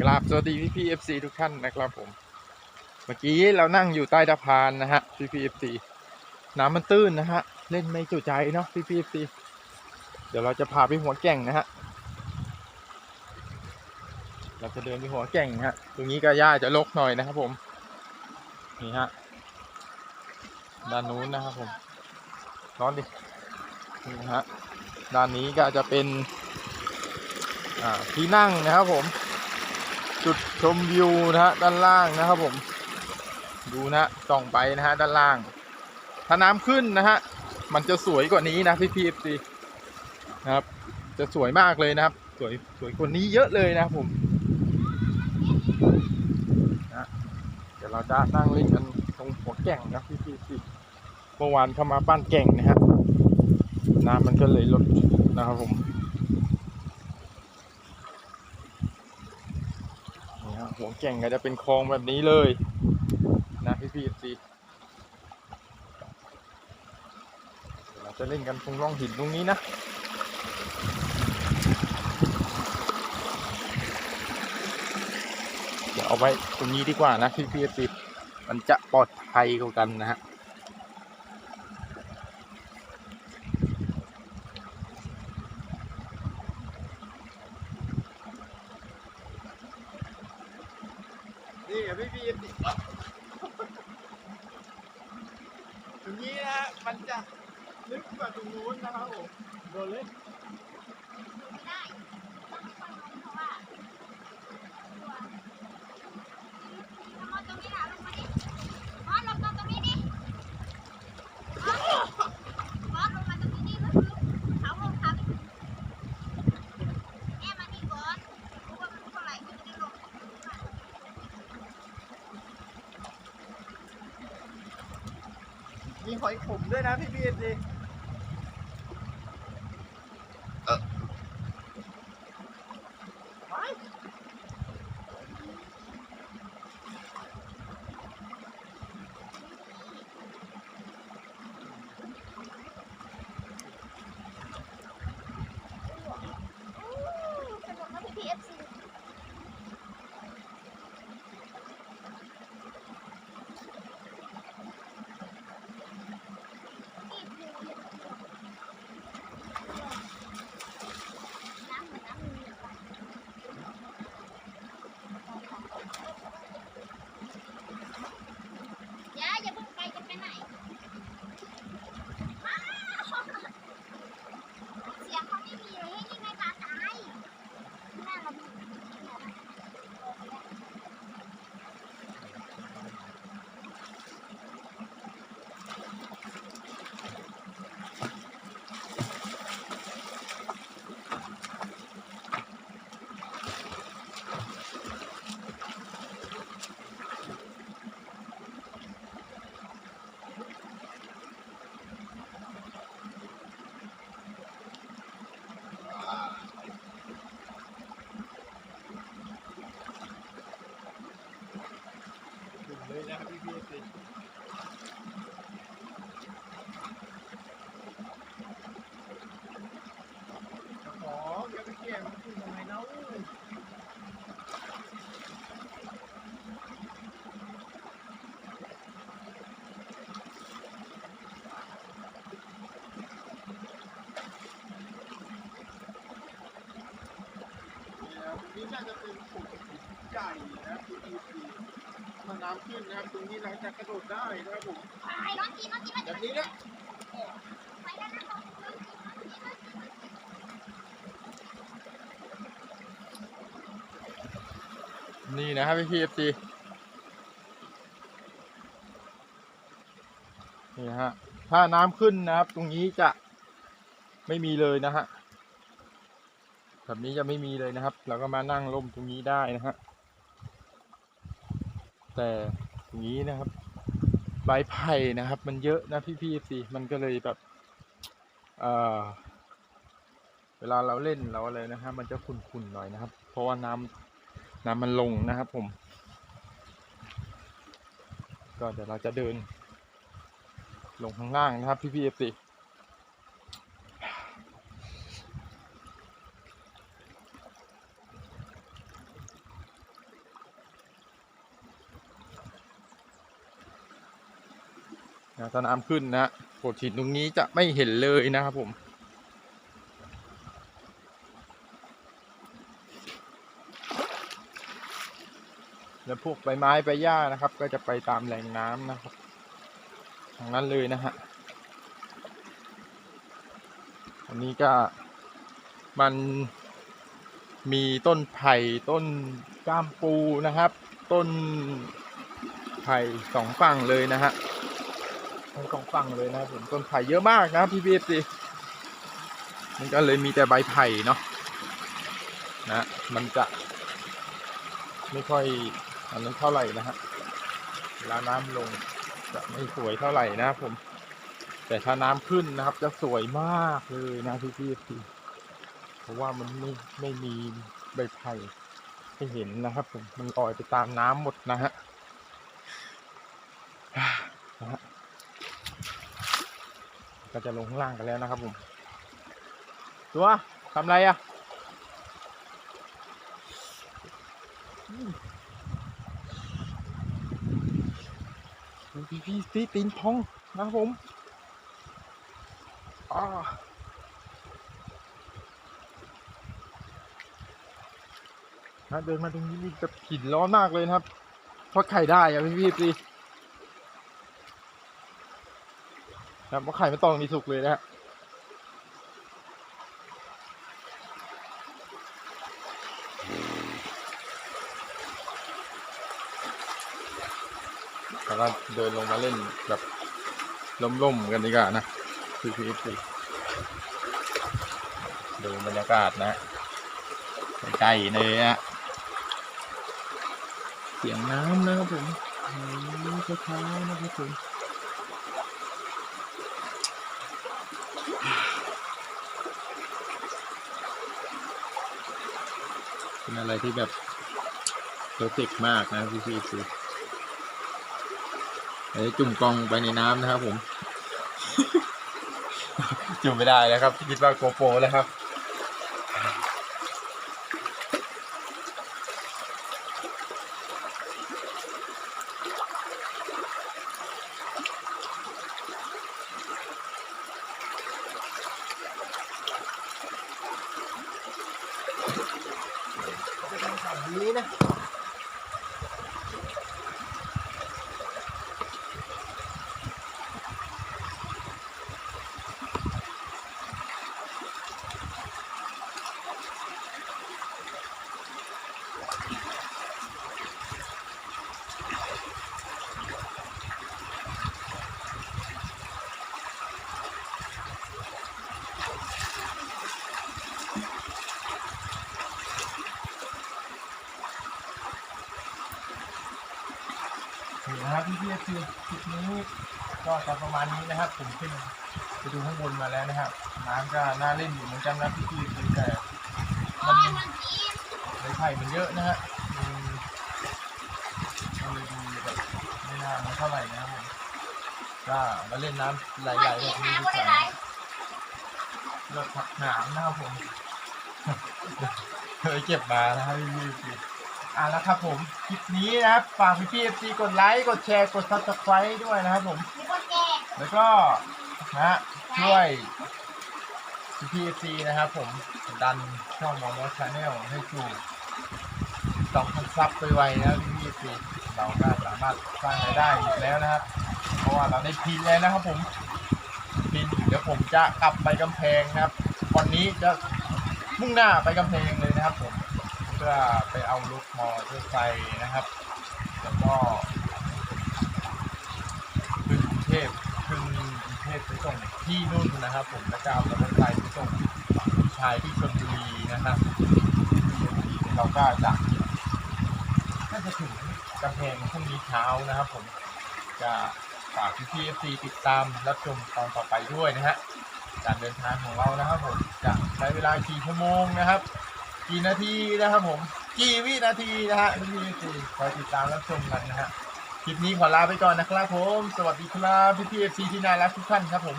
กราบสวัสดีพี่พีเอฟซีทุกท่านนะครับผม เมื่อกี้เรานั่งอยู่ใต้สะพานนะฮะพี่พีเอฟซีน้ำมันตื้นนะฮะ เล่นไม่จุใจเนาะพี่พีเอฟซีเดี๋ยวเราจะพาไปหัวแก่งนะฮะ เราจะเดินไปหัวแก่งนะฮะ ตรงนี้ก็หญ้าจะรกหน่อยนะครับผม นี่ฮะ ด้านนู้นนะครับผมร้อนดิ นี่ฮะ ด้านนี้ก็จะเป็น อ่า ที่นั่งนะครับผม จุดชมวิวนะฮะด้านล่างนะครับผม ดูนะฮะส่องไปนะฮะด้านล่าง ถ้าน้ำขึ้นนะฮะมันจะสวยกว่านี้นะพี่พีเอฟซีนะครับ จะสวยมากเลยนะครับ สวยสวยกว่านี้เยอะเลยนะครับผมนะเดี๋ยวเราจะนั่งเล่นกันตรงหัวแก่งนะพี่พี่พี่เมื่อวานเข้ามาบ้านแก่งนะฮะน้ำมันก็เลยลดนะครับผมนี่ฮะ หัวแก่งก็จะเป็นคลองแบบนี้เลยนะพี่พี่พี่เราจะเล่นกันตรงร่องหินตรงนี้นะเดี๋ยวเอาไว้ตรงนี้ดีกว่านะพี่พี่พีมันจะปลอดภัยกว่ากันนะฮะ นี่อะพี่พี่พีตรงนี้นะฮะมันจะลึกกว่าตรงนู้นนะครับผมโดนเลย ไม่ได้ต้องมีคนลงเพราะว่าตัวมอสตรงนี้นะลงมาดิมอสลงตรงตรงนี้ดิมอสมอสลงมาตรงนี้ดิก็คือเขาลงเขาแม่มานี่ก่อนรู้ว่ามันเท่าไหร่ก็จะได้ลง มีห อยขมด้วยนะพี่พี่พีป สนุกนะพี่พีเอฟซีน้ำเหมือนน้ำมีอยู่ป่ะอย่าอย่าเพิ่งไปจะไปไหนอ้าวเสียงเขาไม่มีเลยให้ยังไงปลาตายแม่เรามี ถึงเลยนะครับพี่พี่พีขออย่าไปเกี่ยมันขึ้นทำไมเนาะนี่นะครับตรงนี้น่าจะเป็นขุมใหญ่ นะครับพี่พีพีถ้าน้ำขึ้นนะครับตรงนี้เราจะกระโดดได้นะครับผมไปน้องจีน้องจีน้องแบจีบนี้นะไปแล้วนะน้องจีน้องจีน้องจีน้องจีนี่นะครับพี่พีเอฟซีนี่ฮะ ถ้าน้ำขึ้นนะครับ ตรงนี้จะไม่มีเลยนะฮะ แบบนี้จะไม่มีเลยนะครับ เราก็มานั่งร่มตรงนี้ได้นะฮะ แต่ตรงนี้นะครับใบไผ่นะครับ มันเยอะนะพี่พีเอฟซีมันก็เลยแบบเออเวลาเราเล่นเราอะไรนะฮะมันจะขุ่นๆหน่อยนะครับ เพราะว่าน้ำน้ำมันลงนะครับ ผม ก็เดี๋ยวเราจะเดิน ลงข้างล่างนะครับ พี่พีเนะถ้าน้ำขึ้นนะโขดหินตรงนี้จะไม่เห็นเลยนะครับผม แล้วพวกใบไม้ใบหญ้านะครับ ก็จะไปตามแหล่งน้ำนะครับทางนั้นเลยนะฮะอันนี้ก็มันมีต้นไผ่ต้นก้ามปูนะครับ ต้นไผ่สองฝั่งเลยนะฮะ ทั้งสองฝั่งเลยนะผมต้นไผ่เยอะมากนะครับพี่พีสิมันก็เลยมีแต่ใบไผ่เนาะนะมันจะ ไม่ค่อยอันนั้นเท่าไหร่นะฮะเวลาน้ำลงจะไม่สวยเท่าไหร่นะผม แต่ถ้าน้ำขึ้นนะครับ จะสวยมากเลยนะพี่พี่พี่เพราะว่ามันไม่ไม่มีใบไผ่ให้เห็นนะครับผมมันลอยไปตามน้ำหมดนะฮะนะฮะ ก็จะลงข้างล่างกันแล้วนะครับผม ตัวทำไรอะดูพี่พี่ตีตีนพองนะครับผมอ่านะเดินมาตรงนี้นี่แบบหินร้อนมากเลยนะครับทอดไข่ได้อะพี่พี่ตี ครับว่าะไข่ไม่ต้องมีสุกเลยนะฮะแล้วก็เดินลงมาเล่นแบบล่มๆกันดีกว่านะพี่พี่ตีดูบรรยากาศนะใกล้เลยอะเสียงน้ำนะครับผมเช้าๆนะครับผมเป็น อะไรที่แบบเพอร์เฟกมากนะพี่พี่สิเดี๋ยวจุ่มกล้องไปในน้ำนะครับผม จุ่มไม่ได้นะครับคิดว่าโกโปรแล้วครับ จะเป็นฝั่งนี้นะ นี่นะ ครับพี่พี่คือคลิปนี้ก็จะประมาณนี้นะครับ ผมขึ้นไปดูข้างบนมาแล้วนะครับ น้ำก็น่าเล่นอยู่เหมือนกันนะพี่พี่แต่มันกินใบไผ่มันเยอะนะฮะมันเลยดูแบบไม่น่ามันเท่าไหร่นะครับผมก็มาเล่นน้ำไหลมันๆแบบนี้น้ำดีก็กได้ว่าเลือกผักหนามนะครับผมเคยเก็บมานะครับพี่พี่ อะแล้วครับผมคลิปนี้นะครับฝากพี่พี่เอฟซีกดไลค์กดแชร์กดซับสไครต์ด้วยนะครับผม มีคนแก่แล้วก็นะฮะช่วยพี่พีซีนะครับผมดันช่องมอมอชาแนลให้สู่สองพันซับไปไวนะพี่พีซีเราก็สามารถสร้างรายได้อีกแล้วนะครับ เพราะว่าเราได้พินแล้วนะครับผมพินเดี๋ยวผมจะกลับไปกำแพงนะครับ วันนี้จะมุ่งหน้าไปกำแพงเลยนะครับผม เพื่อไปเอารถมอเตอร์ไซค์นะครับ แล้วก็ขึ้นกรุงเทพขึ้นกรุงเทพไปส่งที่นู่นนะครับ ผมแล้วก็เอารถไฟไปส่งพี่ชายที่ชลบุรีนะครับชลบุรีเราก็จะน่าจะถึงกำแพงพรุ่งนี้เช้านะครับ ผมจะฝากพี่พีเอฟซีติดตามรับชมตอนต่อไปด้วยนะฮะการเดินทางของเรานะครับผมจะใช้เวลากี่ชั่วโมงนะครับ กี่นาทีนะครับผม กี่วินาทีนะฮะที่คอยติดตามรับชมกันนะฮะคลิปนี้ขอลาไปก่อนนะครับผม สวัสดีครับพี่พีเอฟซีที่น่ารักทุกท่านครับผม